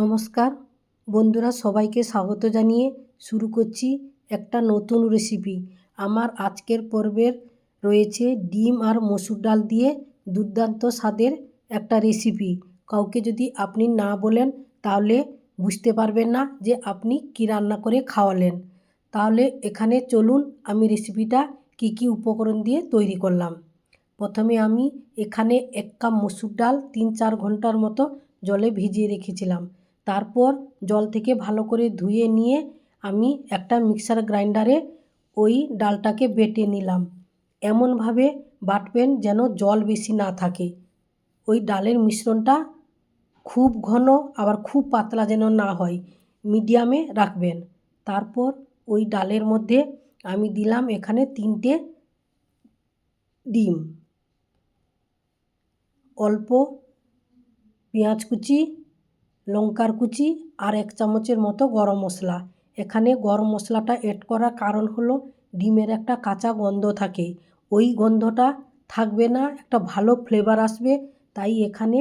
নমস্কার। বন্ধুরা, সবাইকে স্বাগত জানিয়ে শুরু করছি একটা নতুন রেসিপি আমার আজকের পর্বের রয়েছে ডিম আর মসুর ডাল দিয়ে দুর্দান্ত স্বাদের একটা রেসিপি কাউকে যদি আপনি না বলেন, তাহলে বুঝতে পারবেন না যে আপনি কী রান্না করে খাওয়ালেন। তাহলে এখানে চলুন আমি রেসিপিটা কী কী উপকরণ দিয়ে তৈরি করলাম। প্রথমে আমি এখানে এক কাপ মসুর ডাল তিন চার ঘণ্টার মতো জলে ভিজিয়ে রেখেছিলাম। তারপর জল থেকে ভালো করে ধুয়ে নিয়ে আমি একটা মিক্সার গ্রাইন্ডারে ওই ডালটাকে বেটে নিলাম। এমনভাবে বাটবেন যেন জল বেশি না থাকে। ওই ডালের মিশ্রণটা খুব ঘন, আবার খুব পাতলা যেন না হয়, মিডিয়ামে রাখবেন। তারপর ওই ডালের মধ্যে আমি দিলাম এখানে তিনটে ডিম। অল্প পেঁয়াজ কুচি লঙ্কার কুচি আর এক চামচের মতো গরম মশলা। এখানে গরম মশলাটা অ্যাড করার কারণ হলো ডিমের একটা কাঁচা গন্ধ থাকে। ওই গন্ধটা থাকবে না, একটা ভালো ফ্লেভার আসবে। তাই এখানে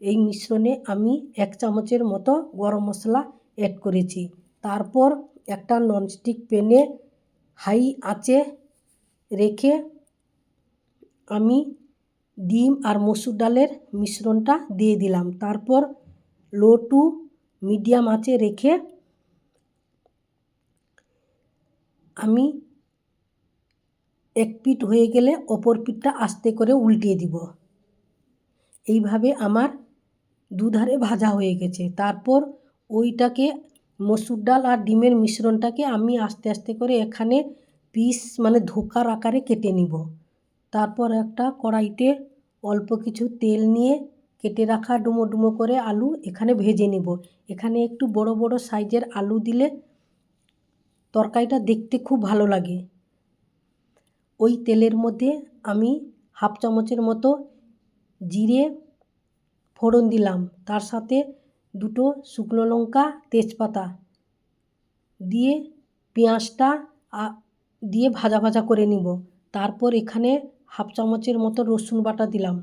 এই মিশ্রণে আমি এক চামচের মতো গরম মশলা অ্যাড করেছি। তারপর একটা ননস্টিক প্যানে হাই আঁচে রেখে আমি ডিম আর মসুর ডালের মিশ্রণটা দিয়ে দিলাম। তারপর লো টু মিডিয়াম আঁচে রেখে আমি এক পিঠ হয়ে গেলে অপর পিঠটা আস্তে করে উল্টিয়ে দিব। এইভাবে আমার দুধারে ভাজা হয়ে গেছে। তারপর ওইটাকে মসুর ডাল আর ডিমের মিশ্রণটাকে আমি আস্তে আস্তে করে এখানে পিস মানে ধোকার আকারে কেটে নিব। তারপর একটা কড়াইতে অল্প কিছু তেল নিয়ে কেটে রাখা ডুমো ডুমো করে আলু এখানে ভেজে নেব। এখানে একটু বড় বড় সাইজের আলু দিলে তরকারিটা দেখতে খুব ভালো লাগে। ওই তেলের মধ্যে আমি হাফ চামচের মতো জিরে ফোড়ন দিলাম। তার সাথে দুটো শুকনো লঙ্কা, তেজপাতা দিয়ে পেঁয়াজটা দিয়ে ভাজা ভাজা করে নিব। তারপর এখানে হাফ চামচের মতো রসুন বাটা দিলাম।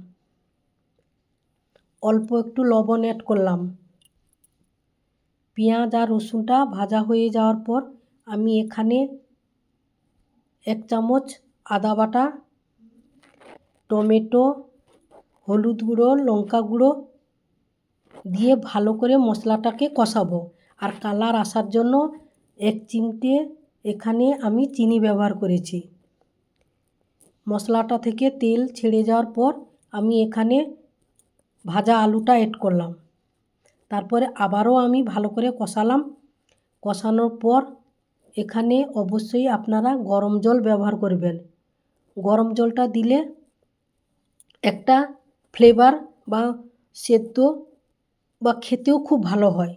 অল্প একটু লবণ অ্যাড করলাম। পেঁয়াজ আর রসুনটা ভাজা হয়ে যাওয়ার পর আমি এখানে এক চামচ আদা বাটা, টমেটো, হলুদ গুঁড়ো, লঙ্কা গুঁড়ো দিয়ে ভালো করে মশলাটাকে কষাবো। আর কালার আসার জন্য এক চিমটে এখানে আমি চিনি ব্যবহার করেছি। মশলাটা থেকে তেল ছেড়ে যাওয়ার পর আমি এখানে ভাজা আলুটা অ্যাড করলাম। তারপরে আবারও আমি ভালো করে কষালাম। কষানোর পর এখানে অবশ্যই আপনারা গরম জল ব্যবহার করবেন। গরম জলটা দিলে একটা ফ্লেভার বা সেদ্ধ বা খেতেও খুব ভালো হয়।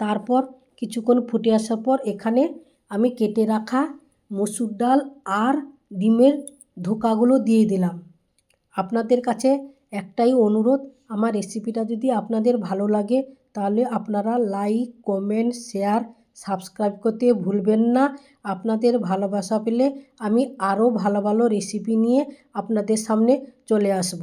তারপর কিছুক্ষণ ফুটে আসার পর এখানে আমি কেটে রাখা মসুর ডাল আর ডিমের ধোকাগুলো দিয়ে দিলাম। আপনাদের কাছে একটাই অনুরোধ, আমার রেসিপিটা যদি আপনাদের ভালো লাগে, তাহলে আপনারা লাইক কমেন্ট শেয়ার সাবস্ক্রাইব করতে ভুলবেন না। আপনাদের ভালোবাসা পেলে আমি আরও ভালো ভালো রেসিপি নিয়ে আপনাদের সামনে চলে আসব।